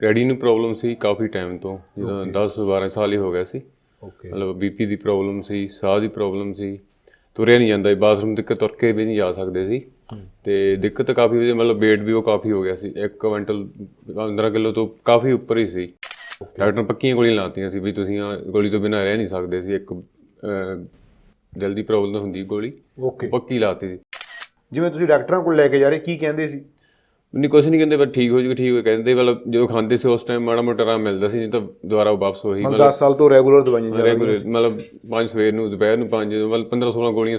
Daddy ਨੂੰ problem ਸੀ ਕਾਫੀ time ਤੋਂ ਜਿੱਦਾਂ 10 12 ਸਾਲ ਹੀ ਹੋ ਗਿਆ ਸੀ। ਓਕੇ ਮਤਲਬ ਬੀਪੀ ਦੀ ਪ੍ਰੋਬਲਮ ਸੀ ਸਾਹ ਦੀ ਪ੍ਰੋਬਲਮ ਸੀ। ਤੁਰਿਆ ਨਹੀਂ ਜਾਂਦਾ ਬਾਥਰੂਮ ਤੱਕ ਤੁਰ ਕੇ ਵੀ ਨਹੀਂ ਜਾ ਸਕਦੇ ਸੀ। ਤੇ ਦਿੱਕਤ ਕਾਫੀ ਹੋਈ ਮਤਲਬ weight ਵੀ ਉਹ ਕਾਫੀ ਹੋ ਗਿਆ ਸੀ। 1 ਕੁਇੰਟਲ 15 ਕਿਲੋ ਤੋਂ ਕਾਫੀ ਉੱਪਰ ਹੀ ਸੀ। ਡਾਕਟਰ ਨੇ ਪੱਕੀਆਂ ਗੋਲੀਆਂ ਲਾਤੀਆਂ ਸੀ ਵੀ ਤੁਸੀਂ ਆ ਗੋਲੀ ਤੋਂ ਬਿਨਾਂ ਰਹਿ ਨਹੀਂ ਸਕਦੇ ਸੀ। ਇੱਕ ਅਹ, ਦਿਲ ਦੀ ਪ੍ਰੋਬਲਮ ਹੁੰਦੀ ਗੋਲੀ। ਓਕੇ ਪੱਕੀ ਲਾਤੀ ਸੀ। ਜਿਵੇਂ ਤੁਸੀਂ ਡਾਕਟਰਾਂ ਕੋਲ ਲੈ ਕੇ ਜਾ ਰਹੇ ਕੀ ਕਹਿੰਦੇ ਸੀ? ਨਹੀਂ ਕੁਛ ਨਹੀਂ ਕਹਿੰਦੇ ਪਰ ਠੀਕ ਹੋ ਜੂਗਾ ਠੀਕ ਹੋ ਕਹਿੰਦੇ ਮਤਲਬ ਜਦੋਂ ਖਾਂਦੇ ਸੀ ਉਸ ਟਾਈਮ ਮਾੜਾ ਮੋਟਾ ਆਰਾਮ ਮਿਲਦਾ ਸੀ ਨਹੀਂ ਤਾਂ ਦੁਬਾਰਾ ਉਹ ਵਾਪਸ ਉਹੀ ਮਤਲਬ 10 ਸਾਲ ਤੋਂ ਰੈਗੂਲਰ ਦਵਾਈਆਂ ਚੱਲ ਰੈਗੂਲਰ ਮਤਲਬ ਪੰਜ ਸਵੇਰ ਨੂੰ ਦੁਪਹਿਰ ਨੂੰ ਪੰਜ ਮਤਲਬ 15 16 ਗੋਲੀਆਂ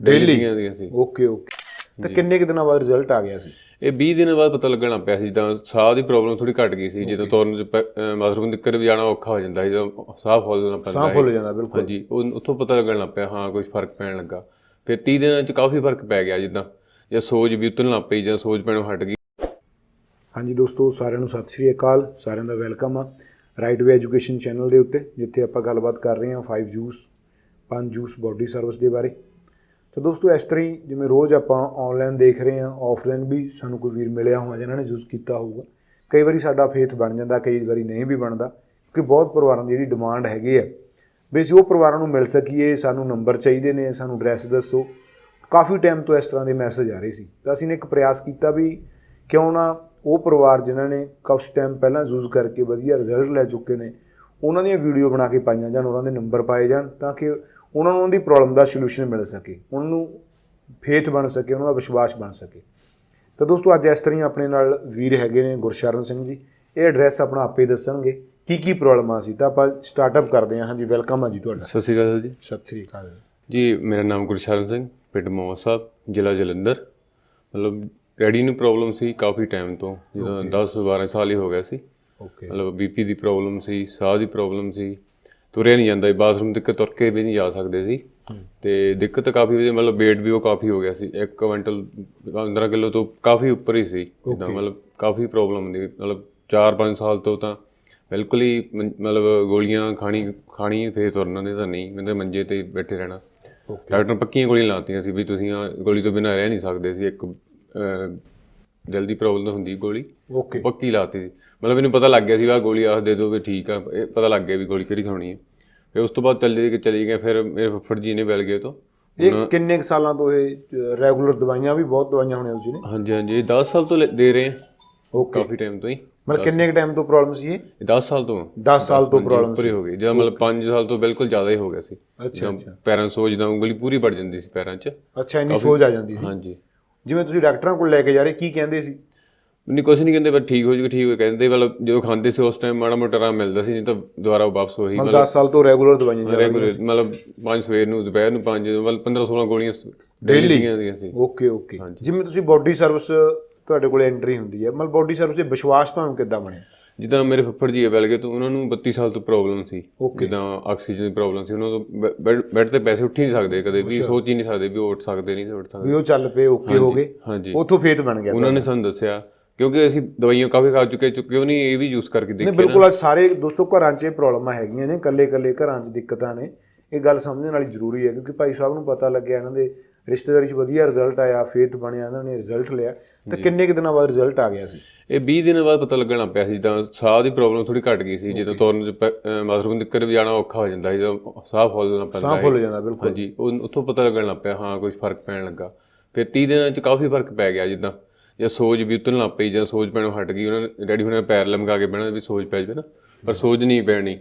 ਡੇਲੀ ਦੀਆਂ ਸੀ। ਓਕੇ ਓਕੇ ਤਾਂ ਕਿੰਨੇ ਕੁ ਦਿਨਾਂ ਬਾਅਦ ਰਿਜ਼ਲਟ ਆ ਗਿਆ ਸੀ? ਇਹ 20 ਦਿਨਾਂ ਬਾਅਦ ਪਤਾ ਲੱਗਣਾ ਪਿਆ ਸੀ ਜਿੱਦਾਂ ਸਾਹ ਦੀ ਪ੍ਰੋਬਲਮ ਥੋੜੀ ਘਟ ਗਈ ਸੀ ਜਦੋਂ ਤੁਰਨ ਬਾਥਰੂਮ ਤੱਕ ਵੀ ਜਾਣਾ ਔਖਾ ਹੋ ਜਾਂਦਾ ਸੀ ਜਦੋਂ ਸਾਹ ਫੁੱਲਣਾ ਪੈਂਦਾ ਸਾਹ। ਫੁੱਲ ਜਾਂਦਾ ਬਿਲਕੁਲ। ਹਾਂਜੀ ਉੱਥੋਂ ਪਤਾ ਲੱਗਣ ਲੱਗ ਪਿਆ ਹਾਂ ਕੁਝ ਫ਼ਰਕ ਪੈਣ ਲੱਗਾ। ਫਿਰ 30 ਦਿਨਾਂ ਚ ਕਾਫੀ ਫ਼ਰਕ ਪੈ ਗਿਆ ਜਿੱਦਾਂ ਜਾਂ ਸੋਜ ਵੀ ਉਤਰਨ ਲੱਗ ਪਈ ਜਾਂ ਸੋਜ ਪੈਣੋਂ ਹਟ ਗਈ। ਹਾਂਜੀ ਦੋਸਤੋ, ਸਾਰਿਆਂ ਨੂੰ ਸਤਿ ਸ਼੍ਰੀ ਅਕਾਲ। ਸਾਰਿਆਂ ਦਾ ਵੈਲਕਮ ਆ ਰਾਈਟ ਵੇ ਐਜੂਕੇਸ਼ਨ ਚੈਨਲ ਦੇ ਉੱਤੇ, ਜਿੱਥੇ ਆਪਾਂ ਗੱਲਬਾਤ ਕਰ ਰਹੇ ਹਾਂ 5 ਜੂਸ 5 ਜੂਸ ਬਾਡੀ ਸਰਵਿਸ ਦੇ ਬਾਰੇ। ਤਾਂ ਦੋਸਤੋ, ਇਸ ਤਰ੍ਹਾਂ ਹੀ ਜਿਵੇਂ ਰੋਜ਼ ਆਪਾਂ ਆਨਲਾਈਨ ਦੇਖ ਰਹੇ ਹਾਂ ਆਫਲਾਈਨ ਵੀ ਸਾਨੂੰ ਕੋਈ ਵੀਰ ਮਿਲਿਆ ਹੋਣਾ ਜਿਨ੍ਹਾਂ ਨੇ ਯੂਜ਼ ਕੀਤਾ ਹੋਊਗਾ। ਕਈ ਵਾਰੀ ਸਾਡਾ ਫੇਥ ਬਣ ਜਾਂਦਾ, ਕਈ ਵਾਰੀ ਨਹੀਂ ਵੀ ਬਣਦਾ, ਕਿਉਂਕਿ ਬਹੁਤ ਪਰਿਵਾਰਾਂ ਦੀ ਜਿਹੜੀ ਡਿਮਾਂਡ ਹੈਗੀ ਆ। ਵੀ ਅਸੀਂ ਉਹ ਪਰਿਵਾਰਾਂ ਨੂੰ ਮਿਲ ਸਕੀਏ, ਸਾਨੂੰ ਨੰਬਰ ਚਾਹੀਦੇ ਨੇ, ਸਾਨੂੰ ਐਡਰੈਸ ਦੱਸੋ। ਕਾਫੀ ਟਾਈਮ ਤੋਂ ਇਸ ਤਰ੍ਹਾਂ ਦੇ ਮੈਸੇਜ ਆ ਰਹੇ ਸੀ। ਤਾਂ ਅਸੀਂ ਨੇ ਇੱਕ ਪ੍ਰਯਾਸ ਕੀਤਾ ਵੀ ਕਿਉਂ ਨਾ ਉਹ ਪਰਿਵਾਰ ਜਿਨ੍ਹਾਂ ਨੇ ਕੁਝ ਟਾਈਮ ਪਹਿਲਾਂ ਯੂਜ਼ ਕਰਕੇ ਵਧੀਆ ਰਿਜ਼ਲਟ ਲੈ ਚੁੱਕੇ ਨੇ ਉਹਨਾਂ ਦੀਆਂ ਵੀਡੀਓ ਬਣਾ ਕੇ ਪਾਈਆਂ ਜਾਣ ਉਹਨਾਂ ਦੇ ਨੰਬਰ ਪਾਏ ਜਾਣ ਤਾਂ ਕਿ ਉਹਨਾਂ ਨੂੰ ਉਹਨਾਂ ਦੀ ਪ੍ਰੋਬਲਮ ਦਾ ਸੋਲੂਸ਼ਨ ਮਿਲ ਸਕੇ ਉਹਨਾਂ ਨੂੰ ਫੇਥ ਬਣ ਸਕੇ ਉਹਨਾਂ ਦਾ ਵਿਸ਼ਵਾਸ ਬਣ ਸਕੇ। ਤਾਂ ਦੋਸਤੋ ਅੱਜ ਇਸ ਤਰ੍ਹਾਂ ਹੀ ਆਪਣੇ ਨਾਲ ਵੀਰ ਹੈਗੇ ਨੇ ਗੁਰਸ਼ਰਨ ਸਿੰਘ ਜੀ। ਇਹ ਐਡਰੈਸ ਆਪਣਾ ਆਪੇ ਦੱਸਣਗੇ ਕੀ ਕੀ ਪ੍ਰੋਬਲਮਾਂ ਸੀ। ਤਾਂ ਆਪਾਂ ਸਟਾਰਟਅਪ ਕਰਦੇ ਹਾਂ। ਹਾਂਜੀ ਵੈਲਕਮ ਆ ਜੀ ਤੁਹਾਡਾ। ਸਤਿ ਸ਼੍ਰੀ ਅਕਾਲ ਜੀ। ਸਤਿ ਸ੍ਰੀ ਅਕਾਲ। ਜੀ ਮੇਰਾ ਨਾਮ ਗੁਰਸ਼ਰਨ ਸਿੰਘ ਪਿੰਡ ਮੋਹ ਸਾਹਿਬ ਜ਼ਿਲ੍ਹਾ ਜਲੰਧਰ। ਮਤਲਬ ਡੈਡੀ ਨੂੰ ਪ੍ਰੋਬਲਮ ਸੀ ਕਾਫੀ ਟਾਈਮ ਤੋਂ ਜਿੱਦਾਂ 10 12 ਸਾਲ ਹੀ ਹੋ ਗਿਆ ਸੀ। ਓਕੇ ਮਤਲਬ ਬੀਪੀ ਦੀ ਪ੍ਰੋਬਲਮ ਸੀ ਸਾਹ ਦੀ ਪ੍ਰੋਬਲਮ ਸੀ ਤੁਰਿਆ ਨਹੀਂ ਜਾਂਦਾ ਬਾਥਰੂਮ ਤੱਕ ਤੁਰ ਕੇ ਵੀ ਨਹੀਂ ਜਾ ਸਕਦੇ ਸੀ। ਤੇ ਦਿੱਕਤ ਕਾਫੀ ਹੋਈ ਮਤਲਬ weight ਵੀ ਉਹ ਕਾਫੀ ਹੋ ਗਿਆ ਸੀ। 1 ਕੁਇੰਟਲ 15 ਕਿਲੋ ਤੋਂ ਕਾਫੀ ਉੱਪਰ ਹੀ ਸੀ। ਜਿੱਦਾਂ ਮਤਲਬ ਕਾਫੀ ਪ੍ਰੋਬਲਮ ਹੁੰਦੀ ਮਤਲਬ 4-5 ਸਾਲ ਤੋਂ ਤਾਂ ਬਿਲਕੁਲ ਹੀ ਮਤਲਬ ਗੋਲੀਆਂ ਖਾਣੀ ਖਾਣੀ ਫੇਰ ਤੁਰਨਾ ਨਹੀਂ ਤਾਂ ਨਹੀਂ। ਮੈਂ ਤਾਂ ਮੰਜੇ ਤੇ ਬੈਠੇ ਰਹਿਣਾ। ਡਾਕਟਰ ਪੱਕੀਆਂ ਗੋਲੀਆਂ ਲਾਤੀਆਂ ਸੀ ਵੀ ਤੁਸੀਂ ਗੋਲੀ ਤੋਂ ਬਿਨਾਂ ਰਹਿ ਨਹੀਂ ਸਕਦੇ ਸੀ। ਇੱਕ ਦਿਲ ਦੀ ਪ੍ਰੋਬਲਮ ਹੁੰਦੀ ਗੋਲੀ। ਓਕੇ ਪੱਕੀ ਲਾਤੀ ਸੀ। ਮਤਲਬ ਮੈਨੂੰ ਪਤਾ ਲੱਗ ਗਿਆ ਸੀ ਆਹ ਗੋਲੀ ਆਹ ਦੇ ਦੋ ਵੀ ਠੀਕ ਆ ਇਹ ਪਤਾ ਲੱਗ ਗਿਆ ਵੀ ਗੋਲੀ ਕਿਹੜੀ ਖਾਣੀ ਹੈ ਫਿਰ ਉਸ ਤੋਂ ਬਾਅਦ ਚੱਲੇ ਕਿ ਚਲੀ ਗਏ ਫਿਰ ਮੇਰੇ ਫੁੱਫੜ ਜੀ ਨੇ ਗਏ ਤੋਂ ਇਹ ਕਿੰਨੇ ਕੁ ਸਾਲਾਂ ਤੋਂ ਇਹ ਰੈਗੂਲਰ ਦਵਾਈਆਂ ਵੀ ਬਹੁਤ ਦਵਾਈਆਂ ਹੋਣੀਆਂ ਤੁਸੀਂ ਨੇ? ਹਾਂਜੀ ਹਾਂਜੀ ਇਹ 10 ਸਾਲ ਤੋਂ ਦੇ ਰਹੇ ਆ। ਓਕੇ ਕਾਫੀ ਟਾਈਮ ਤੋਂ ਹੀ। ਮਤਲਬ ਕਿੰਨੇ ਕੁ ਟਾਈਮ ਤੋਂ ਪ੍ਰੋਬਲਮ ਸੀ ਇਹ? ਇਹ 10 ਸਾਲ ਤੋਂ। 10 ਸਾਲ ਤੋਂ ਪ੍ਰੋਬਲਮ ਉੱਪਰ ਹੀ ਗਈ। ਜਦੋਂ ਮਤਲਬ 5 ਸਾਲ ਤੋਂ ਬਿਲਕੁਲ ਜ਼ਿਆਦਾ ਹੀ ਹੋ ਗਿਆ ਸੀ। ਅੱਛਾ ਪੈਰਾਂ ਸੋਜ ਦਾ ਉਂਗਲੀ ਪੂਰੀ ਵੱਢ ਜਾਂਦੀ ਸੀ ਪੈਰਾਂ 'ਚ। ਅੱਛਾ ਇੰਨੀ ਸੋਜ ਆ ਜਾਂਦੀ ਸੀ। ਹਾਂਜੀ। ਜਿਵੇਂ ਤੁਸੀਂ ਡਾਕਟਰਾਂ ਕੋਲ ਲੈ ਕੇ ਜਾ ਰਹੇ ਕੀ ਕਹਿੰਦੇ ਸੀ? ਨਹੀਂ ਕੁਛ ਨਹੀਂ ਕਹਿੰਦੇ ਪਰ ਠੀਕ ਹੋ ਜੂਗਾ ਠੀਕ ਹੋ ਕਹਿੰਦੇ ਮਤਲਬ ਜਦੋਂ ਖਾਂਦੇ ਸੀ ਉਸ ਟਾਈਮ ਮਾੜਾ ਮੋਟਾ ਆਰਾਮ ਮਿਲਦਾ ਸੀ ਨਹੀਂ ਤਾਂ ਦੁਬਾਰਾ ਵਾਪਸ ਉਹੀ ਮਤਲਬ 10 ਸਾਲ ਤੋਂ ਰੈਗੂਲਰ ਦਵਾਈਆਂ ਚੱਲ ਰੈਗੂਲਰ ਮਤਲਬ ਪੰਜ ਸਵੇਰ ਨੂੰ ਦੁਪਹਿਰ ਨੂੰ ਪੰਜ ਮਤਲਬ 15 16 ਗੋਲੀਆਂ ਡੇਲੀ ਦੀਆਂ ਦੀਆਂ ਸੀ। ਓਕੇ ਓਕੇ ਜਿਵੇਂ ਤੁਸੀਂ ਬਾਡੀ ਸਰਵਿਸ ਤੁਹਾਡੇ ਕੋਲ ਐਂਟਰੀ ਹੁੰਦੀ ਹੈ ਮਤਲਬ ਬਾਡੀ ਸਰਵਿਸ ਦੇ ਵਿਸ਼ਵਾਸ ਤੁਹਾਨੂੰ ਕਿੱਦਾਂ ਬਣਿਆ? ਜਿੱਦਾਂ ਮੇਰੇ ਫੁੱਫੜ ਜੀ ਮਿਲ ਗਏ ਤਾਂ ਉਹਨਾਂ ਨੂੰ 32 ਸਾਲ ਤੋਂ ਪ੍ਰੋਬਲਮ ਸੀ। ਜਿੱਦਾਂ ਆਕਸੀਜਨ ਦੀ ਪ੍ਰੋਬਲਮ ਸੀ। ਉਹਨਾਂ ਤੋਂ ਬੈੱਡ ਤੇ ਪੈਸੇ ਉੱਠ ਹੀ ਨਹੀਂ ਸਕਦੇ ਕਦੇ ਵੀ ਸੋਚ ਹੀ ਨਹੀਂ ਸਕਦੇ ਵੀ ਉੱਠ ਸਕਦੇ ਨਹੀਂ ਉੱਠ ਸਕਦੇ ਵੀ ਉਹ ਚੱਲ ਪਏ ਓਕੇ ਹੋ ਗਏ। ਉੱਥੋਂ ਫੇਤ ਬਣ ਗਿਆ ਉਹਨਾਂ ਨੇ ਸਾਨੂੰ ਦੱਸਿਆ ਕਿਉਂਕਿ ਅਸੀਂ ਦਵਾਈਆਂ ਕਾਫੀ ਖਾ ਚੁੱਕੇ ਚੁੱਕੇ ਉਹ ਨਹੀਂ ਇਹ ਵੀ ਯੂਜ਼ ਕਰਕੇ ਨਹੀਂ ਦੇਖਿਆ ਬਿਲਕੁਲ ਅੱਜ ਸਾਰੇ ਦੋਸਤੋ ਘਰਾਂ 'ਚ ਇਹ ਪ੍ਰੋਬਲਮਾਂ ਹੈਗੀਆਂ ਨੇ ਕੱਲੇ ਕੱਲੇ ਘਰਾਂ 'ਚ ਦਿੱਕਤਾਂ ਨੇ। ਇਹ ਗੱਲ ਸਮਝਣ ਵਾਲੀ ਜ਼ਰੂਰੀ ਹੈ ਕਿਉਂਕਿ ਭਾਈ ਸਾਹਿਬ ਨੂੰ ਪਤਾ ਲੱਗਿਆ ਇਹਨਾਂ ਦੇ ਰਿਸ਼ਤੇਦਾਰੀ 'ਚ ਵਧੀਆ ਰਿਜ਼ਲਟ ਆਇਆ ਫੇਤ ਬਣਿਆ ਇਹਨਾਂ ਨੇ ਰਿਜ਼ਲਟ ਲਿਆ। ਤਾਂ ਕਿੰਨੇ ਕੁ ਦਿਨਾਂ ਬਾਅਦ ਰਿਜ਼ਲਟ ਆ ਗਿਆ ਸੀ? ਇਹ 20 ਦਿਨਾਂ ਬਾਅਦ ਪਤਾ ਲੱਗਣਾ ਪਿਆ ਸੀ ਜਿੱਦਾਂ ਸਾਹ ਦੀ ਪ੍ਰੋਬਲਮ ਥੋੜੀ ਘਟ ਗਈ ਸੀ ਜਦੋਂ ਤੁਰਨ ਬਾਥਰੂਮ ਤੱਕ ਵੀ ਜਾਣਾ ਔਖਾ ਹੋ ਜਾਂਦਾ ਸੀ ਜਦੋਂ ਸਾਹ ਫੁੱਲਣਾ ਪੈਂਦਾ ਸਾਹ। ਫੁੱਲ ਜਾਂਦਾ ਬਿਲਕੁਲ। ਹਾਂਜੀ ਉਹ ਉੱਥੋਂ ਪਤਾ ਲੱਗਣ ਲੱਗ ਪਿਆ ਹਾਂ ਕੁਝ ਫ਼ਰਕ ਪੈਣ ਲੱਗਾ। ਫਿਰ 30 ਦਿਨਾਂ ਚ ਕਾਫੀ ਫ਼ਰਕ ਪੈ ਗਿਆ ਜਿੱਦਾਂ ਜਾਂ ਸੋਜ ਵੀ ਉਤਰਨ ਲੱਗ ਪਈ ਜਾਂ ਸੋਜ ਪੈਣੋਂ ਹਟ ਗਈ ਉਹਨਾਂ ਨੇ ਡੈਡੀ ਹੁਣੇ ਪੈਰ ਲਮਕਾ ਕੇ ਬਹਿਣਾ ਵੀ ਸੋਜ ਪੈ ਜਾਵੇ ਨਾ ਪਰ ਸੋਜ ਨਹੀਂ ਪੈਣੀ।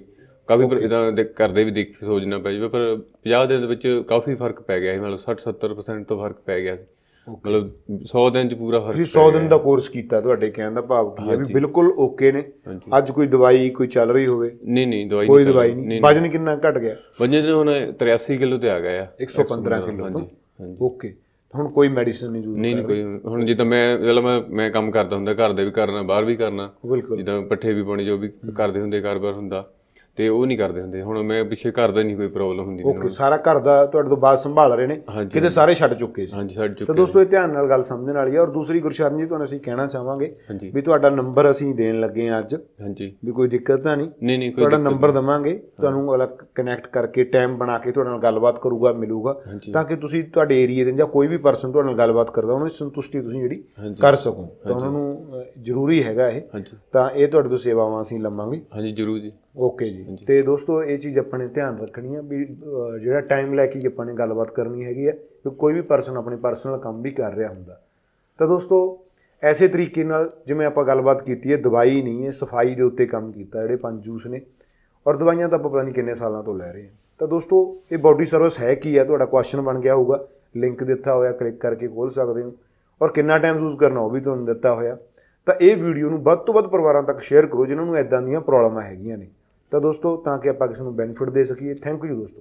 ਕਾਫੀ ਪਰ ਇਦਾਂ ਦੇ ਕਰਦੇ ਵੀ ਦੇਖ ਕੇ ਨਾ ਪੈ ਜਾਵੇ ਪਰ 50 ਦਿਨ ਦੇ ਵਿੱਚ ਕਾਫੀ ਫ਼ਰਕ ਪੈ ਗਿਆ ਸੀ ਮਤਲਬ 60 70% ਤੋਂ ਫ਼ਰਕ ਪੈ ਗਿਆ ਸੀ। ਮਤਲਬ 100 ਦਿਨ ਚ ਪੂਰਾ ਫ਼ਰਕ ਤੁਸੀਂ 100 ਦਿਨ ਦਾ ਕੋਰਸ ਕੀਤਾ ਤੁਹਾਡੇ ਕਹਿਣ ਦਾ ਭਾਵ ਕੀ ਹੈ? ਵੀ ਬਿਲਕੁਲ ਓਕੇ ਨੇ। ਅੱਜ ਕੋਈ ਦਵਾਈ ਕੋਈ ਚੱਲ ਰਹੀ ਹੋਵੇ। ਨਹੀਂ ਨਹੀਂ ਦਵਾਈ ਕੋਈ ਦਵਾਈ ਨਹੀਂ। ਵਜਨ ਕਿੰਨਾ ਘਟ ਗਿਆ? ਵਜਨ ਹੁਣ 83 ਕਿਲੋ ਤੇ ਆ ਗਿਆ ਆ। 115 ਕਿਲੋ ਹਾਂਜੀ ਓਕੇ ਹੁਣ ਕੋਈ ਮੈਡੀਸਿਨ ਨਹੀਂ ਯੂਜ਼ ਨਹੀਂ ਨਹੀਂ ਕੋਈ ਹੁਣ ਜਿੱਦਾਂ ਮੈਂ ਜਦੋਂ ਮੈਂ ਮੈਂ ਕੰਮ ਕਰਦਾ ਹੁੰਦਾ ਘਰ ਦੇ ਵੀ ਕਰਨਾ ਬਾਹਰ ਵੀ ਕਰਨਾ। ਜਿੱਦਾਂ ਪੱਠੇ ਵੀ ਪਾਉਣੇ ਜੋ ਵੀ ਕਰਦੇ ਹੁੰਦੇ ਕਾਰੋਬਾਰ ਹੁੰਦਾ। ਤੇ ਉਹ ਨਹੀਂ ਕਰਦੇ ਹੁੰਦੇ। ਹੁਣ ਮੈਂ ਪਿੱਛੇ ਘਰ ਦਾ ਨਹੀਂ ਕੋਈ ਪ੍ਰੋਬਲਮ ਹੁੰਦੀ ਓਕੇ ਸਾਰਾ ਘਰ ਦਾ ਤੁਹਾਡੇ ਤੋਂ ਬਾਅਦ ਸੰਭਾਲ ਰਹੇ ਨੇ। ਕਿਤੇ ਸਾਰੇ ਛੱਡ ਚੁੱਕੇ ਸੀ। ਹਾਂਜੀ ਛੱਡ ਤਾਂ ਚੁੱਕੇ ਦੋਸਤੋ ਇਹ ਧਿਆਨ ਨਾਲ ਗੱਲ ਸਮਝਣ ਵਾਲੀ ਹੈ ਔਰ ਦੂਸਰੀ ਗੁਰਸ਼ਰਨ ਜੀ ਤੁਹਾਨੂੰ ਅਸੀਂ ਕਹਿਣਾ ਚਾਹਾਂਗੇ ਵੀ ਤੁਹਾਡਾ ਨੰਬਰ ਅਸੀਂ ਦੇਣ ਲੱਗੇ ਹਾਂ ਅੱਜ। ਹਾਂਜੀ। ਵੀ ਕੋਈ ਦਿੱਕਤ ਤਾਂ ਨਹੀਂ? ਨਹੀਂ ਨਹੀਂ ਕੋਈ ਤੁਹਾਡਾ ਨੰਬਰ ਦਵਾਂਗੇ। ਤੁਹਾਨੂੰ ਅਲੱਗ ਕਨੈਕਟ ਕਰਕੇ ਟਾਈਮ ਬਣਾ ਕੇ ਤੁਹਾਡੇ ਨਾਲ ਗੱਲਬਾਤ ਕਰੂਗਾ ਮਿਲੂਗਾ। ਤਾਂ ਕਿ ਤੁਸੀਂ ਤੁਹਾਡੇ ਏਰੀਆ ਦੇ ਜਾਂ ਕੋਈ ਵੀ ਪਰਸਨ ਤੁਹਾਡੇ ਨਾਲ ਗੱਲਬਾਤ ਕਰਦਾ ਉਹਨਾਂ ਦੀ ਸੰਤੁਸ਼ਟੀ ਤੁਸੀਂ ਜਿਹੜੀ ਕਰ ਸਕੋ। ਤਾਂ ਉਹਨਾਂ ਨੂੰ ਜ਼ਰੂਰੀ ਹੈਗਾ ਇਹ। ਤਾਂ ਇਹ ਤੁਹਾਡੇ ਤੋਂ ਸੇਵਾਵਾਂ ਅਸੀਂ ਲਵਾਂਗੇ। ਹਾਂਜੀ ਜ਼ਰੂਰ ਜੀ। ਓਕੇ ਜੀ। ਤੇ ਦੋਸਤੋ ਇਹ ਚੀਜ਼ ਆਪਣੇ ਧਿਆਨ ਰੱਖਣੀ ਹੈ ਵੀ ਅ, ਜਿਹੜਾ ਟਾਈਮ ਲੈ ਕੇ ਆਪਾਂ ਨੇ ਗੱਲਬਾਤ ਕਰਨੀ ਹੈਗੀ ਹੈ ਕਿ ਕੋਈ ਵੀ ਪਰਸਨ ਆਪਣੇ ਪਰਸਨਲ ਕੰਮ ਵੀ ਕਰ ਰਿਹਾ ਹੁੰਦਾ। ਤਾਂ ਦੋਸਤੋ ਐਸੇ ਤਰੀਕੇ ਨਾਲ ਜਿਵੇਂ ਆਪਾਂ ਗੱਲਬਾਤ ਕੀਤੀ ਹੈ ਦਵਾਈ ਨਹੀਂ ਹੈ ਸਫ਼ਾਈ ਦੇ ਉੱਤੇ ਕੰਮ ਕੀਤਾ ਜਿਹੜੇ ਪੰਜ ਜੂਸ ਨੇ ਔਰ ਦਵਾਈਆਂ ਤਾਂ ਆਪਾਂ ਪਤਾ ਨਹੀਂ ਕਿੰਨੇ ਸਾਲਾਂ ਤੋਂ ਲੈ ਰਹੇ ਹਾਂ। ਤਾਂ ਦੋਸਤੋ ਇਹ ਬਾਡੀ ਸਰਵਿਸ ਹੈ ਕੀ ਹੈ ਤੁਹਾਡਾ ਕੁਐਸਚਨ ਬਣ ਗਿਆ ਹੋਊਗਾ। ਲਿੰਕ ਦਿੱਤਾ ਹੋਇਆ ਕਲਿੱਕ ਕਰਕੇ ਖੋਲ ਸਕਦੇ ਹੋ। ਔਰ ਕਿੰਨਾ ਟਾਈਮ ਯੂਜ਼ ਕਰਨਾ ਉਹ ਵੀ ਤੁਹਾਨੂੰ ਦਿੱਤਾ ਹੋਇਆ। ਤਾਂ ਇਹ ਵੀਡੀਓ ਨੂੰ ਵੱਧ ਤੋਂ ਵੱਧ ਪਰਿਵਾਰਾਂ ਤੱਕ ਸ਼ੇਅਰ ਕਰੋ ਜਿਨ੍ਹਾਂ ਨੂੰ ਐਦਾਂ ਦੀਆਂ ਪ੍ਰੋਬਲਮਾਂ ਹੈਗੀਆਂ ਨੇ। ਤਾਂ ਦੋਸਤੋ ਤਾਂ ਕਿ ਆਪਾਂ ਕਿਸੇ ਨੂੰ ਬੈਨੀਫਿਟ ਦੇ ਸਕੀਏ। ਥੈਂਕ ਯੂ ਦੋਸਤੋ।